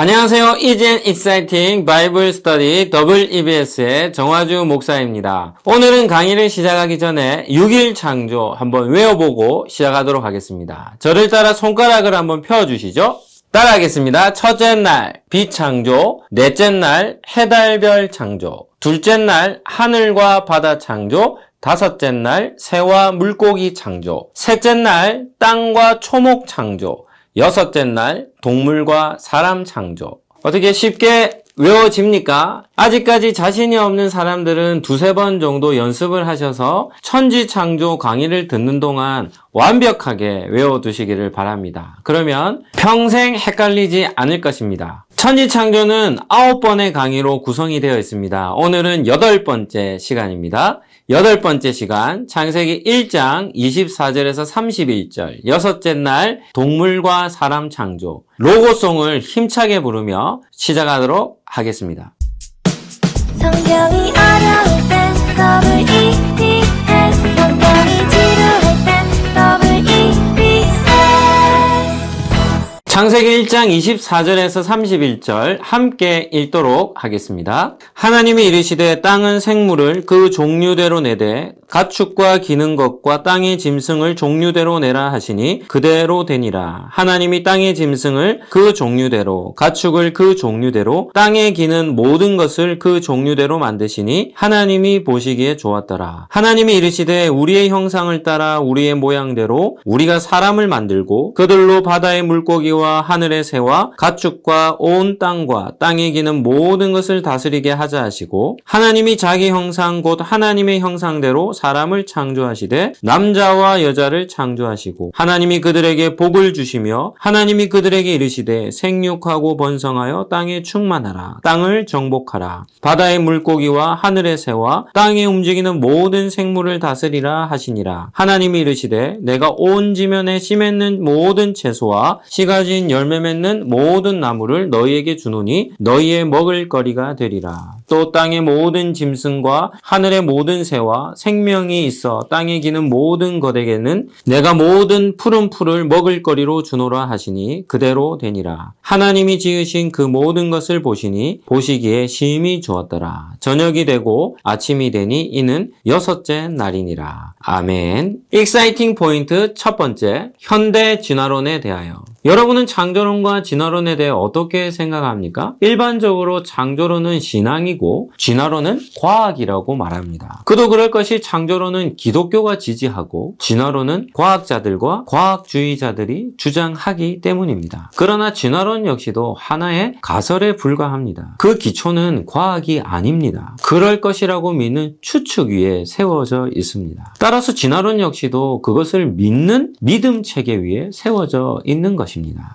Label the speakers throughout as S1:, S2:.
S1: 안녕하세요. 이젠 익사이팅 바이블 스터디 더블 EBS의 정화주 목사입니다. 오늘은 강의를 시작하기 전에 6일 창조 한번 외워보고 시작하도록 하겠습니다. 저를 따라 손가락을 한번 펴주시죠. 따라하겠습니다. 첫째 날 비창조, 넷째 날 해달별 창조, 둘째 날 하늘과 바다 창조, 다섯째 날 새와 물고기 창조, 셋째 날 땅과 초목 창조, 여섯째 날 동물과 사람 창조. 어떻게 쉽게 외워집니까? 아직까지 자신이 없는 사람들은 두세 번 정도 연습을 하셔서 천지 창조 강의를 듣는 동안 완벽하게 외워두시기를 바랍니다. 그러면 평생 헷갈리지 않을 것입니다. 천지 창조는 아홉 번의 강의로 구성이 되어 있습니다. 오늘은 여덟 번째 시간입니다. 여덟 번째 시간, 창세기 1장 24절에서 31절, 여섯째 날 동물과 사람 창조, 로고송을 힘차게 부르며 시작하도록 하겠습니다.
S2: 성경이 어려울 땐 더블 EPS
S1: 창세기 1장 24절에서 31절 함께 읽도록 하겠습니다. 하나님이 이르시되 땅은 생물을 그 종류대로 내되 가축과 기는 것과 땅의 짐승을 종류대로 내라 하시니 그대로 되니라. 하나님이 땅의 짐승을 그 종류대로 가축을 그 종류대로 땅에 기는 모든 것을 그 종류대로 만드시니 하나님이 보시기에 좋았더라. 하나님이 이르시되 우리의 형상을 따라 우리의 모양대로 우리가 사람을 만들고 그들로 바다의 물고기와 하늘의 새와 가축과 온 땅과 땅에 기는 모든 것을 다스리게 하자 하시고 하나님이 자기 형상 곧 하나님의 형상대로 사람을 창조하시되 남자와 여자를 창조하시고 하나님이 그들에게 복을 주시며 하나님이 그들에게 이르시되 생육하고 번성하여 땅에 충만하라. 땅을 정복하라. 바다의 물고기와 하늘의 새와 땅에 움직이는 모든 생물을 다스리라 하시니라. 하나님이 이르시되 내가 온 지면에 씨 맺는 모든 채소와 씨가 진 열매 맺는 모든 나무를 너희에게 주노니 너희의 먹을 거리가 되리라. 또 땅의 모든 짐승과 하늘의 모든 새와 생명이 있어 땅에 기는 모든 것에게는 내가 모든 푸른 풀을 먹을 거리로 주노라 하시니 그대로 되니라. 하나님이 지으신 그 모든 것을 보시니 보시기에 심히 좋았더라. 저녁이 되고 아침이 되니 이는 여섯째 날이니라. 아멘. 익사이팅 포인트 첫 번째 현대 진화론에 대하여 여러분은 창조론과 진화론에 대해 어떻게 생각합니까? 일반적으로 창조론은 신앙이고 진화론은 과학이라고 말합니다. 그도 그럴 것이 창조론은 기독교가 지지하고 진화론은 과학자들과 과학주의자들이 주장하기 때문입니다. 그러나 진화론 역시도 하나의 가설에 불과합니다. 그 기초는 과학이 아닙니다. 그럴 것이라고 믿는 추측 위에 세워져 있습니다. 따라서 진화론 역시도 그것을 믿는 믿음 체계 위에 세워져 있는 것입니다.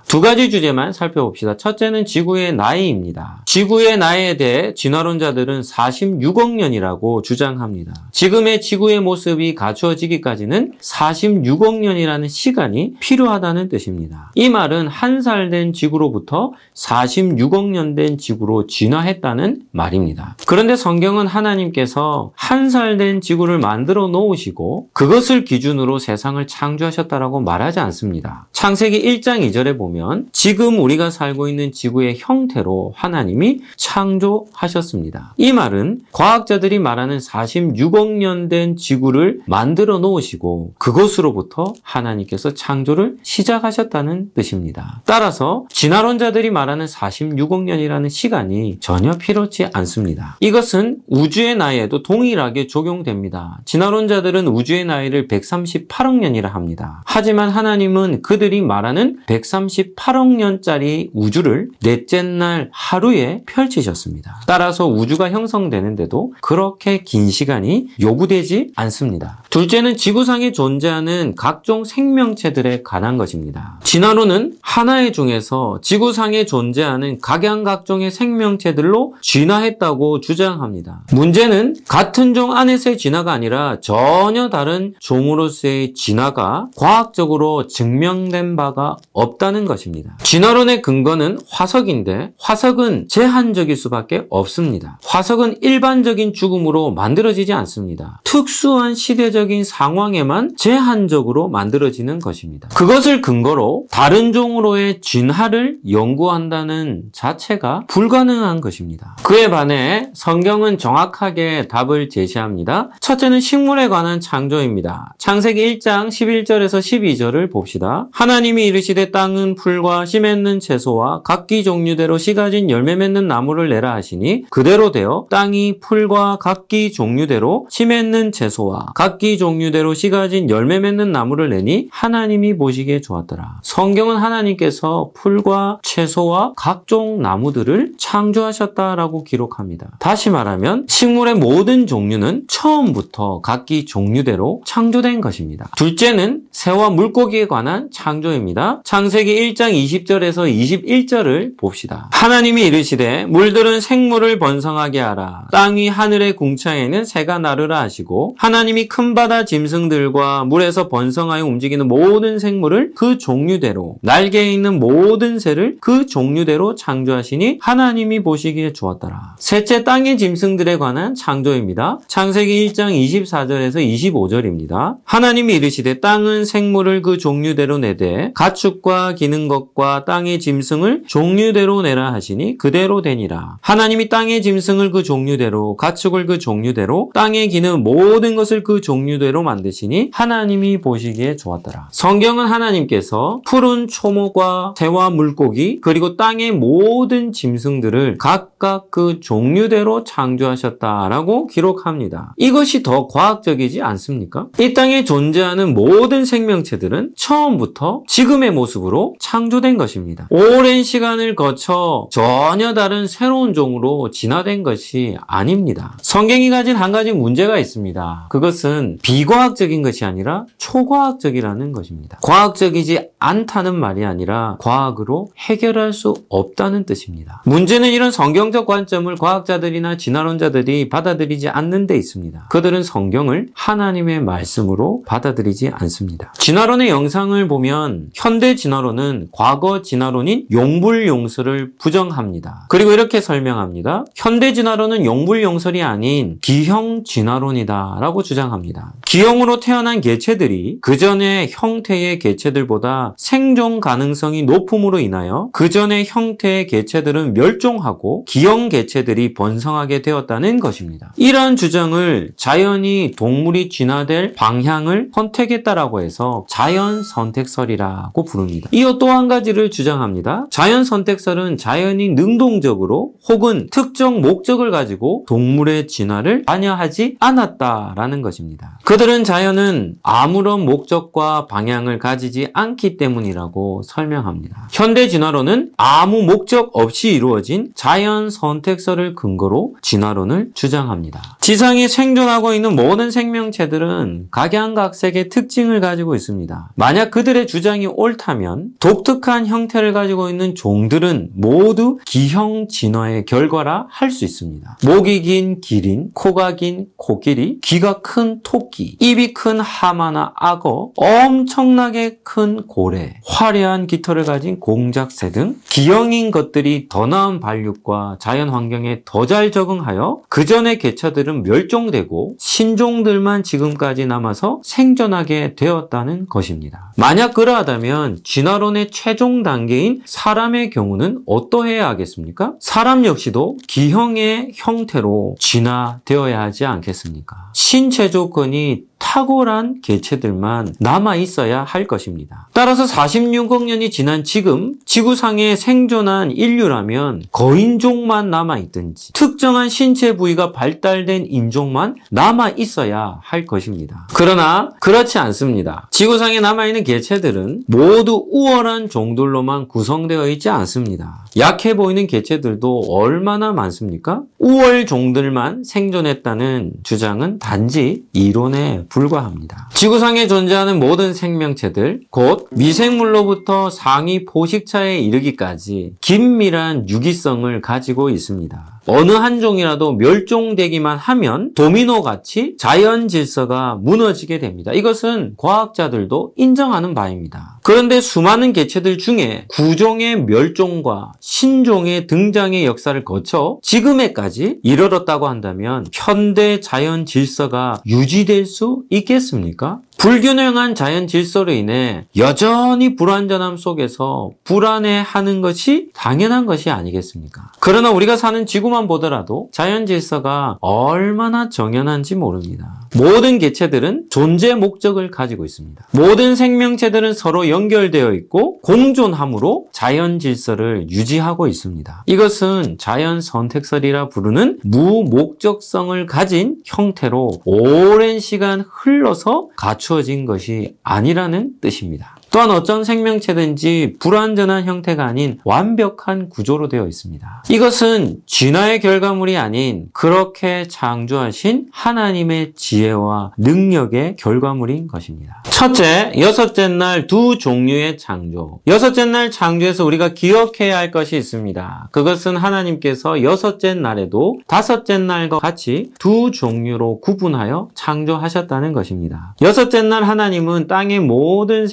S1: 두 가지 주제만 살펴봅시다. 첫째는 지구의 나이입니다. 지구의 나이에 대해 진화론자들은 46억 년이라고 주장합니다. 지금의 지구의 모습이 갖추어지기까지는 46억 년이라는 시간이 필요하다는 뜻입니다. 이 말은 한 살 된 지구로부터 46억 년 된 지구로 진화했다는 말입니다. 그런데 성경은 하나님께서 한 살 된 지구를 만들어 놓으시고 그것을 기준으로 세상을 창조하셨다라고 말하지 않습니다. 창세기 1장 2절에 보면 지금 우리가 살고 있는 지구의 형태로 하나님이 창조하셨습니다. 이 말은 과학자들이 말하는 46억 년 된 지구를 만들어 놓으시고 그것으로부터 하나님께서 창조를 시작하셨다는 뜻입니다. 따라서 진화론자들이 말하는 46억 년이라는 시간이 전혀 필요치 않습니다. 이것은 우주의 나이에도 동일하게 적용됩니다. 진화론자들은 우주의 나이를 138억 년이라 합니다. 하지만 하나님은 그들이 말하는 138억 년짜리 우주를 넷째 날 하루에 펼치셨습니다. 따라서 우주가 형성되는데도 그렇게 긴 시간이 요구되지 않습니다. 둘째는 지구상에 존재하는 각종 생명체들에 관한 것입니다. 진화론은 하나의 중에서 지구상에 존재하는 각양각종의 생명체들로 진화했다고 주장합니다. 문제는 같은 종 안에서의 진화가 아니라 전혀 다른 종으로서의 진화가 과학적으로 증명된 바가 없다 는 것입니다. 진화론의 근거는 화석인데 화석은 제한적일 수밖에 없습니다. 화석은 일반적인 죽음으로 만들어지지 않습니다. 특수한 시대적인 상황에만 제한적으로 만들어지는 것입니다. 그것을 근거로 다른 종으로의 진화를 연구한다는 자체가 불가능한 것입니다. 그에 반해 성경은 정확하게 답을 제시합니다. 첫째는 식물에 관한 창조입니다. 창세기 1장 11절에서 12절을 봅시다. 하나님이 이르시되 땅은 풀과 씨 맺는 채소와 각기 종류대로 씨 가진 열매 맺는 나무를 내라 하시니 그대로 되어 땅이 풀과 각기 종류대로 씨 맺는 채소와 각기 종류대로 씨 가진 열매 맺는 나무를 내니 하나님이 보시기에 좋았더라. 성경은 하나님께서 풀과 채소와 각종 나무들을 창조하셨다라고 기록합니다. 다시 말하면 식물의 모든 종류는 처음부터 각기 종류대로 창조된 것입니다. 둘째는 새와 물고기에 관한 창조입니다. 창 세기 1장 20절에서 21절을 봅시다. 하나님이 이르시되 물들은 생물을 번성하게 하라. 땅위 하늘의 궁창에는 새가 나르라 하시고 하나님이 큰 바다 짐승들과 물에서 번성하여 움직이는 모든 생물을 그 종류대로 날개에 있는 모든 새를 그 종류대로 창조하시니 하나님이 보시기에 좋았더라. 셋째 땅의 짐승들에 관한 창조입니다. 창세기 1장 24절에서 25절입니다. 하나님이 이르시되 땅은 생물을 그 종류대로 내되 가축과 기는 것과 땅의 짐승을 종류대로 내라 하시니 그대로 되니라. 하나님이 땅의 짐승을 그 종류대로 가축을 그 종류대로 땅에 기는 모든 것을 그 종류대로 만드시니 하나님이 보시기에 좋았더라. 성경은 하나님께서 푸른 초목과 새와 물고기 그리고 땅의 모든 짐승들을 각각 그 종류대로 창조하셨다라고 기록합니다. 이것이 더 과학적이지 않습니까? 이 땅에 존재하는 모든 생명체들은 처음부터 지금의 모습 으로 창조된 것입니다. 오랜 시간을 거쳐 전혀 다른 새로운 종으로 진화된 것이 아닙니다. 성경이 가진 한 가지 문제가 있습니다. 그것은 비과학적인 것이 아니라 초과학적이라는 것입니다. 과학적이지 않다는 말이 아니라 과학으로 해결할 수 없다는 뜻입니다. 문제는 이런 성경적 관점을 과학자들이나 진화론자들이 받아들이지 않는 데 있습니다. 그들은 성경을 하나님의 말씀으로 받아들이지 않습니다. 진화론의 영상을 보면 현대 진화론은 과거 진화론인 용불용설을 부정합니다. 그리고 이렇게 설명합니다. 현대 진화론은 용불용설이 아닌 기형 진화론이다 라고 주장합니다. 기형으로 태어난 개체들이 그 전의 형태의 개체들보다 생존 가능성이 높음으로 인하여 그 전의 형태의 개체들은 멸종하고 기형 개체들이 번성하게 되었다는 것입니다. 이러한 주장을 자연이 동물이 진화될 방향을 선택했다라고 해서 자연 선택설이라고 부릅니다. 이어 또 한 가지를 주장합니다. 자연 선택설은 자연이 능동적으로 혹은 특정 목적을 가지고 동물의 진화를 관여하지 않았다라는 것입니다. 그들은 자연은 아무런 목적과 방향을 가지지 않기 때문이라고 설명합니다. 현대 진화론은 아무 목적 없이 이루어진 자연 선택설을 근거로 진화론을 주장합니다. 지상에 생존하고 있는 모든 생명체들은 각양각색의 특징을 가지고 있습니다. 만약 그들의 주장이 옳다면 독특한 형태를 가지고 있는 종들은 모두 기형 진화의 결과라 할 수 있습니다. 목이 긴 기린, 코가 긴 코끼리, 귀가 큰 토끼, 입이 큰 하마나 악어, 엄청나게 큰 고래, 화려한 깃털을 가진 공작새 등 기형인 것들이 더 나은 발육과 자연 환경에 더 잘 적응하여 그 전의 개체들은 멸종되고 신종들만 지금까지 남아서 생존하게 되었다는 것입니다. 만약 그러하다면 진화론의 최종 단계인 사람의 경우는 어떠해야 하겠습니까? 사람 역시도 기형의 형태로 진화되어야 하지 않겠습니까? 신체 조건이 탁월한 개체들만 남아 있어야 할 것입니다. 따라서 46억 년이 지난 지금 지구상에 생존한 인류라면 거인종만 남아 있든지 특정한 신체 부위가 발달된 인종만 남아 있어야 할 것입니다. 그러나 그렇지 않습니다. 지구상에 남아 있는 개체들은 모두 우월한 종들로만 구성되어 있지 않습니다. 약해 보이는 개체들도 얼마나 많습니까? 우월 종들만 생존했다는 주장은 단지 이론에 불과합니다. 지구상에 존재하는 모든 생명체들, 곧 미생물로부터 상위 포식자에 이르기까지 긴밀한 유기성을 가지고 있습니다. 어느 한 종이라도 멸종되기만 하면 도미노 같이 자연 질서가 무너지게 됩니다. 이것은 과학자들도 인정하는 바입니다. 그런데 수많은 개체들 중에 구종의 멸종과 신종의 등장의 역사를 거쳐 지금에까지 이르렀다고 한다면 현대 자연 질서가 유지될 수 있겠습니까? 불균형한 자연 질서로 인해 여전히 불완전함 속에서 불안해하는 것이 당연한 것이 아니겠습니까? 그러나 우리가 사는 지구만 보더라도 자연 질서가 얼마나 정연한지 모릅니다. 모든 개체들은 존재 목적을 가지고 있습니다. 모든 생명체들은 서로 연결되어 있고 공존함으로 자연 질서를 유지하고 있습니다. 이것은 자연 선택설이라 부르는 무목적성을 가진 형태로 오랜 시간 흘러서 갖추 어진 것이 아니라는 뜻입니다. 또한 어떤 생명체든지 불완전한 형태가 아닌 완벽한 구조로 되어 있습니다. 이것은 진화의 결과물이 아닌 그렇게 창조하신 하나님의 지혜와 능력의 결과물인 것입니다. 첫째, 여섯째 날 두 종류의 창조. 여섯째 날 창조에서 우리가 기억해야 할 것이 있습니다. 그것은 하나님께서 여섯째 날에도 다섯째 날과 같이 두 종류로 구분하여 창조하셨다는 것입니다. 여섯째 날 하나님은 땅의 모든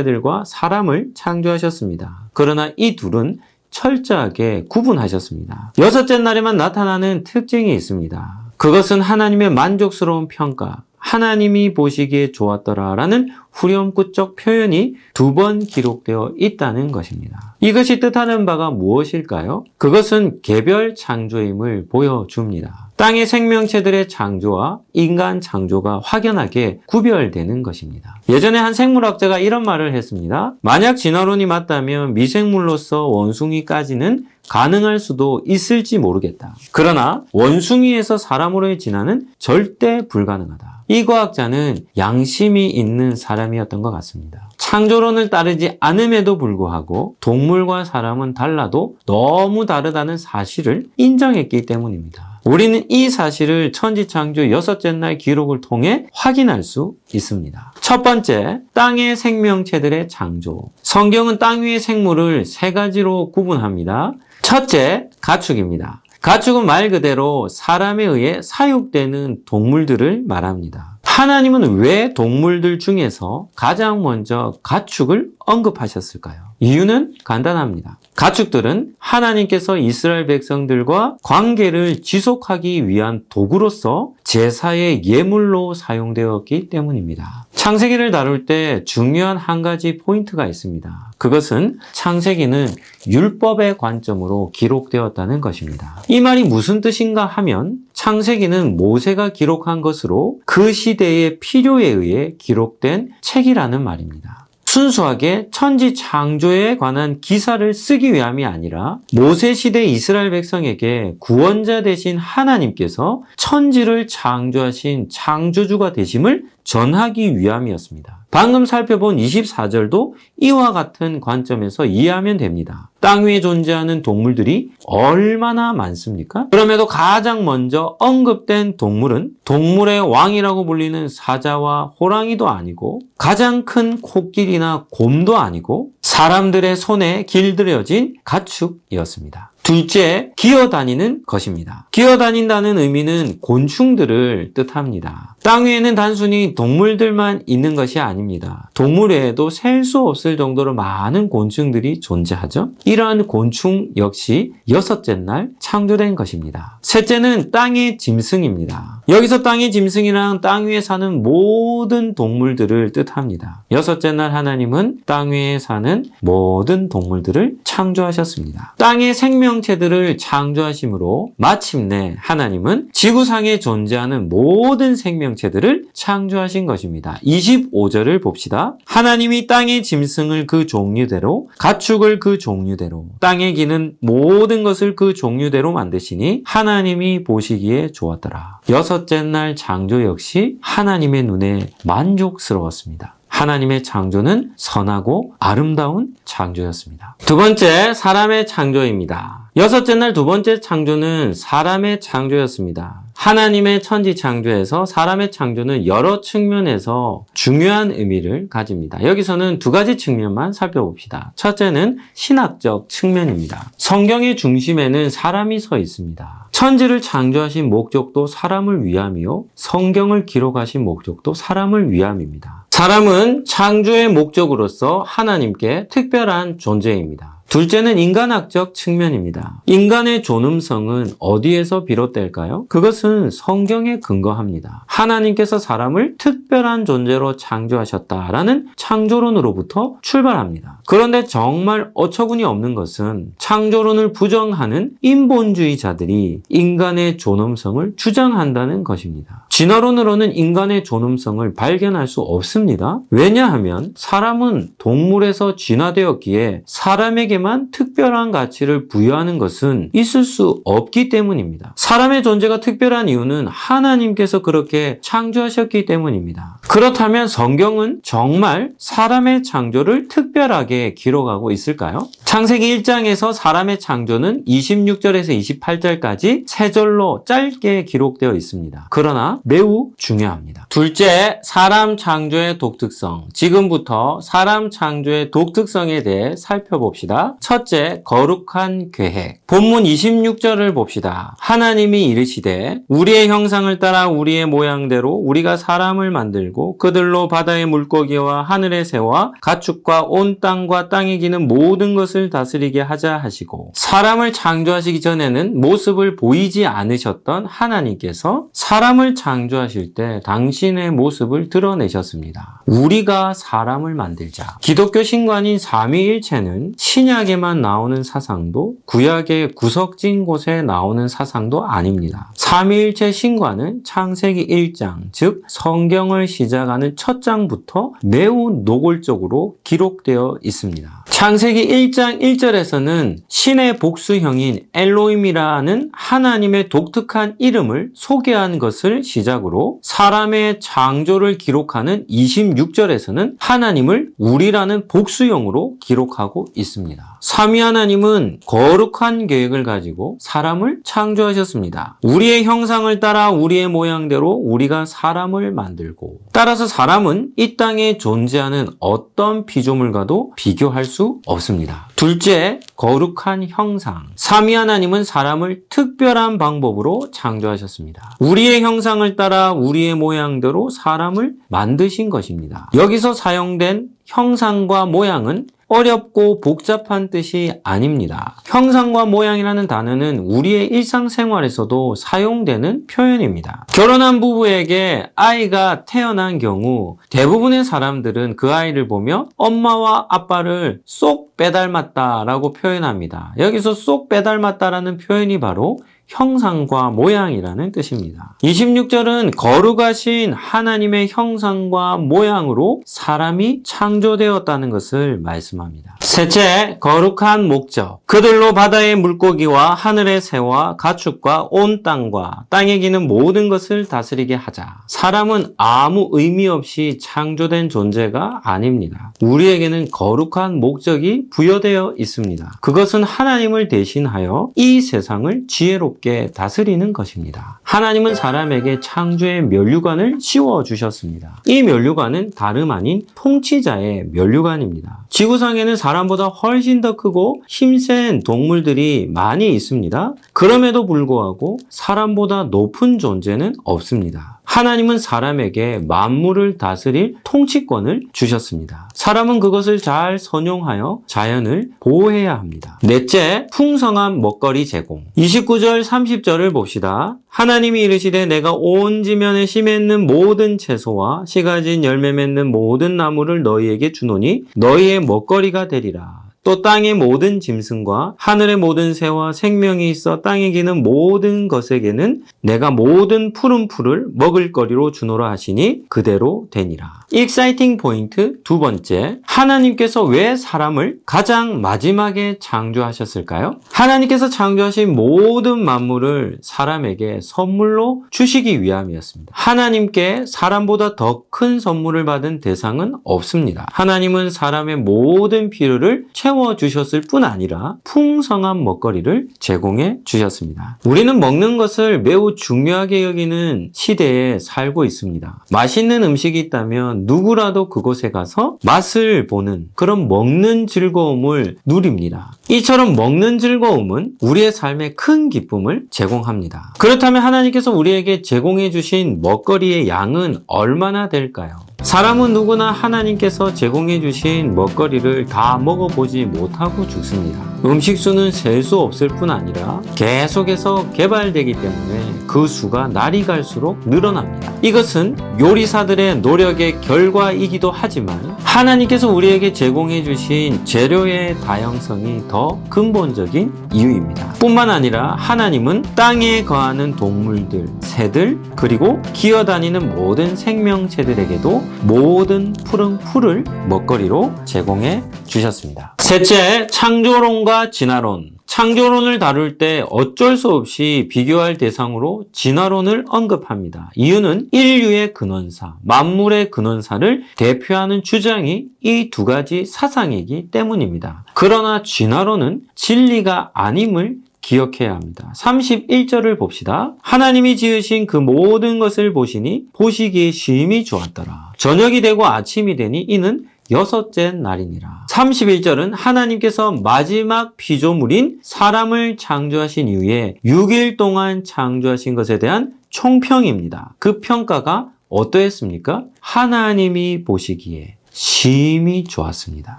S1: 생명체들과 사람을 창조하셨습니다. 그러나 이 둘은 철저하게 구분하셨습니다. 여섯째 날에만 나타나는 특징이 있습니다. 그것은 하나님의 만족스러운 평가, 하나님이 보시기에 좋았더라라는 후렴구적 표현이 두 번 기록되어 있다는 것입니다. 이것이 뜻하는 바가 무엇일까요? 그것은 개별 창조임을 보여줍니다. 땅의 생명체들의 창조와 인간 창조가 확연하게 구별되는 것입니다. 예전에 한 생물학자가 이런 말을 했습니다. 만약 진화론이 맞다면 미생물로서 원숭이까지는 가능할 수도 있을지 모르겠다. 그러나 원숭이에서 사람으로의 진화는 절대 불가능하다. 이 과학자는 양심이 있는 사람이었던 것 같습니다. 창조론을 따르지 않음에도 불구하고 동물과 사람은 달라도 너무 다르다는 사실을 인정했기 때문입니다. 우리는 이 사실을 천지창조 여섯째 날 기록을 통해 확인할 수 있습니다. 첫 번째, 땅의 생명체들의 창조. 성경은 땅 위의 생물을 세 가지로 구분합니다. 첫째, 가축입니다. 가축은 말 그대로 사람에 의해 사육되는 동물들을 말합니다. 하나님은 왜 동물들 중에서 가장 먼저 가축을 언급하셨을까요? 이유는 간단합니다. 가축들은 하나님께서 이스라엘 백성들과 관계를 지속하기 위한 도구로서 제사의 예물로 사용되었기 때문입니다. 창세기를 다룰 때 중요한 한 가지 포인트가 있습니다. 그것은 창세기는 율법의 관점으로 기록되었다는 것입니다. 이 말이 무슨 뜻인가 하면 창세기는 모세가 기록한 것으로 그 시대의 필요에 의해 기록된 책이라는 말입니다. 순수하게 천지 창조에 관한 기사를 쓰기 위함이 아니라 모세 시대 이스라엘 백성에게 구원자 되신 하나님께서 천지를 창조하신 창조주가 되심을 전하기 위함이었습니다. 방금 살펴본 24절도 이와 같은 관점에서 이해하면 됩니다. 땅 위에 존재하는 동물들이 얼마나 많습니까? 그럼에도 가장 먼저 언급된 동물은 동물의 왕이라고 불리는 사자와 호랑이도 아니고 가장 큰 코끼리나 곰도 아니고 사람들의 손에 길들여진 가축이었습니다. 둘째, 기어다니는 것입니다. 기어다닌다는 의미는 곤충들을 뜻합니다. 땅 위에는 단순히 동물들만 있는 것이 아닙니다. 동물 외에도 셀 수 없을 정도로 많은 곤충들이 존재하죠. 이러한 곤충 역시 여섯째 날 창조된 것입니다. 셋째는 땅의 짐승입니다. 여기서 땅의 짐승이란 땅 위에 사는 모든 동물들을 뜻합니다. 여섯째 날 하나님은 땅 위에 사는 모든 동물들을 창조하셨습니다. 땅의 생명 체들을 창조하심으로 마침내 하나님은 지구상에 존재하는 모든 생명체들을 창조하신 것입니다. 25절을 봅시다. 하나님이 땅의 짐승을 그 종류대로 가축을 그 종류대로 땅에 기는 모든 것을 그 종류대로 만드시니 하나님이 보시기에 좋았더라. 여섯째 날 창조 역시 하나님의 눈에 만족스러웠습니다. 하나님의 창조는 선하고 아름다운 창조였습니다. 두 번째, 사람의 창조입니다. 여섯째 날 두 번째 창조는 사람의 창조였습니다. 하나님의 천지 창조에서 사람의 창조는 여러 측면에서 중요한 의미를 가집니다. 여기서는 두 가지 측면만 살펴봅시다. 첫째는 신학적 측면입니다. 성경의 중심에는 사람이 서 있습니다. 천지를 창조하신 목적도 사람을 위함이요. 성경을 기록하신 목적도 사람을 위함입니다. 사람은 창조의 목적으로서 하나님께 특별한 존재입니다. 둘째는 인간학적 측면입니다. 인간의 존엄성은 어디에서 비롯될까요? 그것은 성경에 근거합니다. 하나님께서 사람을 특별한 존재로 창조하셨다라는 창조론으로부터 출발합니다. 그런데 정말 어처구니 없는 것은 창조론을 부정하는 인본주의자들이 인간의 존엄성을 주장한다는 것입니다. 진화론으로는 인간의 존엄성을 발견할 수 없습니다. 왜냐하면 사람은 동물에서 진화되었기에 사람에게 만 특별한 가치를 부여하는 것은 있을 수 없기 때문입니다. 사람의 존재가 특별한 이유는 하나님께서 그렇게 창조하셨기 때문입니다. 그렇다면 성경은 정말 사람의 창조를 특별하게 기록하고 있을까요? 창세기 1장에서 사람의 창조는 26절에서 28절까지 세 절로 짧게 기록되어 있습니다. 그러나 매우 중요합니다. 둘째, 사람 창조의 독특성. 지금부터 사람 창조의 독특성에 대해 살펴봅시다. 첫째, 거룩한 계획. 본문 26절을 봅시다. 하나님이 이르시되 우리의 형상을 따라 우리의 모양대로 우리가 사람을 만들고 그들로 바다의 물고기와 하늘의 새와 가축과 온 땅과 땅에 기는 모든 것을 다스리게 하자 하시고 사람을 창조하시기 전에는 모습을 보이지 않으셨던 하나님께서 사람을 창조하실 때 당신의 모습을 드러내셨습니다. 우리가 사람을 만들자. 기독교 신관인 삼위일체는 신약에만 나오는 사상도 구약의 구석진 곳에 나오는 사상도 아닙니다. 삼위일체 신관은 창세기 1장, 즉 성경을 시작하는 첫 장부터 매우 노골적으로 기록되어 있습니다. 창세기 1장 1절에서는 신의 복수형인 엘로임이라는 하나님의 독특한 이름을 소개한 것을 시작으로 사람의 창조를 기록하는 26절에서는 하나님을 우리라는 복수형으로 기록하고 있습니다. 삼위 하나님은 거룩한 계획을 가지고 사람을 창조하셨습니다. 우리의 형상을 따라 우리의 모양대로 우리가 사람을 만들고 따라서 사람은 이 땅에 존재하는 어떤 피조물과도 비교할 수 없습니다. 둘째, 거룩한 형상. 삼위 하나님은 사람을 특별한 방법으로 창조하셨습니다. 우리의 형상을 따라 우리의 모양대로 사람을 만드신 것입니다. 여기서 사용된 형상과 모양은 어렵고 복잡한 뜻이 아닙니다. 형상과 모양이라는 단어는 우리의 일상생활에서도 사용되는 표현입니다. 결혼한 부부에게 아이가 태어난 경우 대부분의 사람들은 그 아이를 보며 엄마와 아빠를 쏙 빼닮았다라고 표현합니다. 여기서 쏙 빼닮았다라는 표현이 바로 형상과 모양이라는 뜻입니다. 26절은 거룩하신 하나님의 형상과 모양으로 사람이 창조되었다는 것을 말씀합니다. 셋째, 거룩한 목적. 그들로 바다의 물고기와 하늘의 새와 가축과 온 땅과 땅에 기는 모든 것을 다스리게 하자. 사람은 아무 의미 없이 창조된 존재가 아닙니다. 우리에게는 거룩한 목적이 부여되어 있습니다. 그것은 하나님을 대신하여 이 세상을 지혜롭게 다스리는 것입니다. 하나님은 사람에게 창조의 면류관을 씌워 주셨습니다. 이 면류관은 다름 아닌 통치자의 면류관입니다. 지구상에는 사람보다 훨씬 더 크고 힘센 동물들이 많이 있습니다. 그럼에도 불구하고 사람보다 높은 존재는 없습니다. 하나님은 사람에게 만물을 다스릴 통치권을 주셨습니다. 사람은 그것을 잘 선용하여 자연을 보호해야 합니다. 넷째, 풍성한 먹거리 제공. 29절, 30절을 봅시다. 하나님이 이르시되 내가 온 지면에 씨 맺는 모든 채소와 씨 가 진 열매 맺는 모든 나무를 너희에게 주노니 너희의 먹거리가 되리라. 또 땅의 모든 짐승과 하늘의 모든 새와 생명이 있어 땅에 기는 모든 것에게는 내가 모든 푸른 풀을 먹을 거리로 주노라 하시니 그대로 되니라. 익사이팅 포인트 두 번째. 하나님께서 왜 사람을 가장 마지막에 창조하셨을까요? 하나님께서 창조하신 모든 만물을 사람에게 선물로 주시기 위함이었습니다. 하나님께 사람보다 더 큰 선물을 받은 대상은 없습니다. 하나님은 사람의 모든 필요를 채워 채워주셨을 뿐 아니라 풍성한 먹거리를 제공해 주셨습니다. 우리는 먹는 것을 매우 중요하게 여기는 시대에 살고 있습니다. 맛있는 음식이 있다면 누구라도 그곳에 가서 맛을 보는 그런 먹는 즐거움을 누립니다. 이처럼 먹는 즐거움은 우리의 삶에 큰 기쁨을 제공합니다. 그렇다면 하나님께서 우리에게 제공해 주신 먹거리의 양은 얼마나 될까요? 사람은 누구나 하나님께서 제공해 주신 먹거리를 다 먹어보지 못하고 죽습니다. 음식수는 셀 수 없을 뿐 아니라 계속해서 개발되기 때문에 그 수가 날이 갈수록 늘어납니다. 이것은 요리사들의 노력의 결과이기도 하지만 하나님께서 우리에게 제공해 주신 재료의 다양성이 더 근본적인 이유입니다. 뿐만 아니라 하나님은 땅에 거하는 동물들, 새들, 그리고 기어다니는 모든 생명체들에게도 모든 푸른 풀을 먹거리로 제공해 주셨습니다. 셋째, 창조론과 진화론. 창조론을 다룰 때 어쩔 수 없이 비교할 대상으로 진화론을 언급합니다. 이유는 인류의 근원사, 만물의 근원사를 대표하는 주장이 이 두 가지 사상이기 때문입니다. 그러나 진화론은 진리가 아님을 기억해야 합니다. 31절을 봅시다. 하나님이 지으신 그 모든 것을 보시니 보시기에 심히 좋았더라. 저녁이 되고 아침이 되니 이는 여섯째 날이니라. 31절은 하나님께서 마지막 피조물인 사람을 창조하신 이후에 6일 동안 창조하신 것에 대한 총평입니다. 그 평가가 어떠했습니까? 하나님이 보시기에 심히 좋았습니다.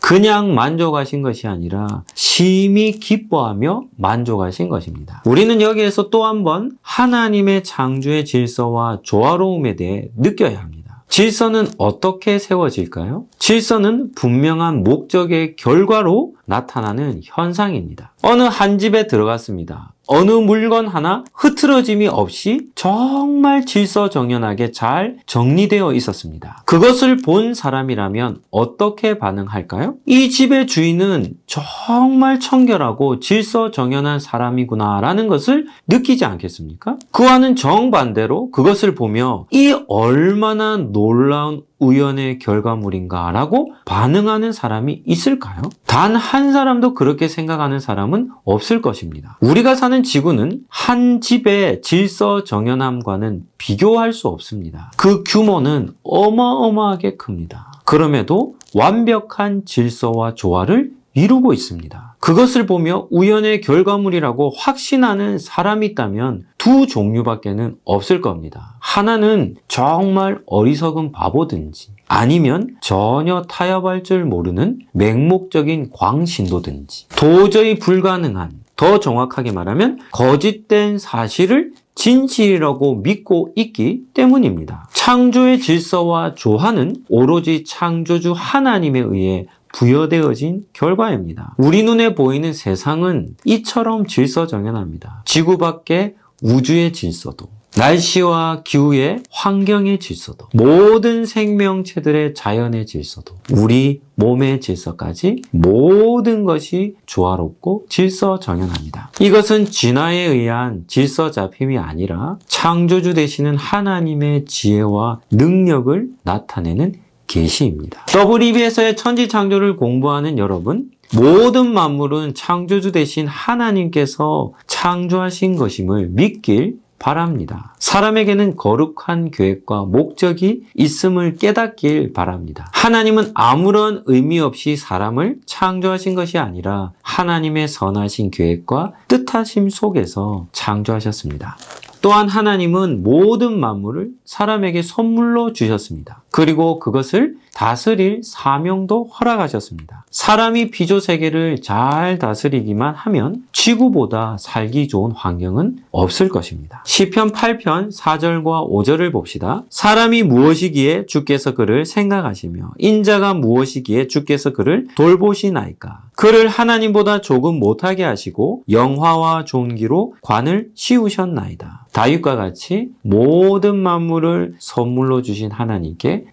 S1: 그냥 만족하신 것이 아니라 심히 기뻐하며 만족하신 것입니다. 우리는 여기에서 또 한 번 하나님의 창조의 질서와 조화로움에 대해 느껴야 합니다. 질서는 어떻게 세워질까요? 질서는 분명한 목적의 결과로 나타나는 현상입니다. 어느 한 집에 들어갔습니다. 어느 물건 하나 흐트러짐이 없이 정말 질서정연하게 잘 정리되어 있었습니다. 그것을 본 사람이라면 어떻게 반응할까요? 이 집의 주인은 정말 청결하고 질서정연한 사람이구나 라는 것을 느끼지 않겠습니까? 그와는 정반대로 그것을 보며 이 얼마나 놀라운 우연의 결과물인가라고 반응하는 사람이 있을까요? 단 한 사람도 그렇게 생각하는 사람은 없을 것입니다. 우리가 사는 지구는 한 집의 질서 정연함과는 비교할 수 없습니다. 그 규모는 어마어마하게 큽니다. 그럼에도 완벽한 질서와 조화를 이루고 있습니다. 그것을 보며 우연의 결과물이라고 확신하는 사람이 있다면 두 종류밖에는 없을 겁니다. 하나는 정말 어리석은 바보든지 아니면 전혀 타협할 줄 모르는 맹목적인 광신도든지 도저히 불가능한 더 정확하게 말하면 거짓된 사실을 진실이라고 믿고 있기 때문입니다. 창조의 질서와 조화는 오로지 창조주 하나님에 의해 부여되어진 결과입니다. 우리 눈에 보이는 세상은 이처럼 질서정연합니다. 지구 밖에 우주의 질서도, 날씨와 기후의 환경의 질서도, 모든 생명체들의 자연의 질서도, 우리 몸의 질서까지 모든 것이 조화롭고 질서정연합니다. 이것은 진화에 의한 질서 잡힘이 아니라 창조주 되시는 하나님의 지혜와 능력을 나타내는 계시입니다. WBS의 천지 창조를 공부하는 여러분, 모든 만물은 창조주 되신 하나님께서 창조하신 것임을 믿길 바랍니다. 사람에게는 거룩한 계획과 목적이 있음을 깨닫길 바랍니다. 하나님은 아무런 의미 없이 사람을 창조하신 것이 아니라 하나님의 선하신 계획과 뜻하심 속에서 창조하셨습니다. 또한 하나님은 모든 만물을 사람에게 선물로 주셨습니다. 그리고 그것을 다스릴 사명도 허락하셨습니다. 사람이 비조 세계를 잘 다스리기만 하면 지구보다 살기 좋은 환경은 없을 것입니다. 시편 8편 4절과 5절을 봅시다. 사람이 무엇이기에 주께서 그를 생각하시며 인자가 무엇이기에 주께서 그를 돌보시나이까. 그를 하나님보다 조금 못하게 하시고 영화와 존귀로 관을 씌우셨나이다. 다윗과 같이 모든 만물을 선물로 주신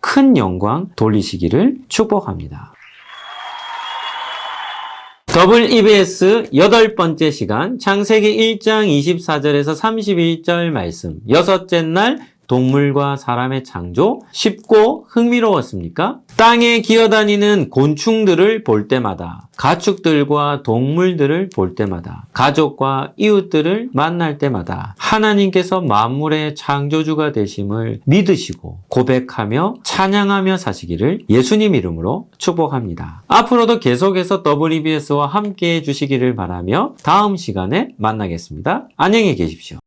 S1: 큰 영광 돌리시기를 축복합니다. 더블 EBS 여덟 번째 시간 창세기 1장 24절에서 31절 말씀 여섯째 날 동물과 사람의 창조 쉽고 흥미로웠습니까? 땅에 기어다니는 곤충들을 볼 때마다 가축들과 동물들을 볼 때마다 가족과 이웃들을 만날 때마다 하나님께서 만물의 창조주가 되심을 믿으시고 고백하며 찬양하며 사시기를 예수님 이름으로 축복합니다. 앞으로도 계속해서 WBS와 함께 해 주시기를 바라며 다음 시간에 만나겠습니다. 안녕히 계십시오.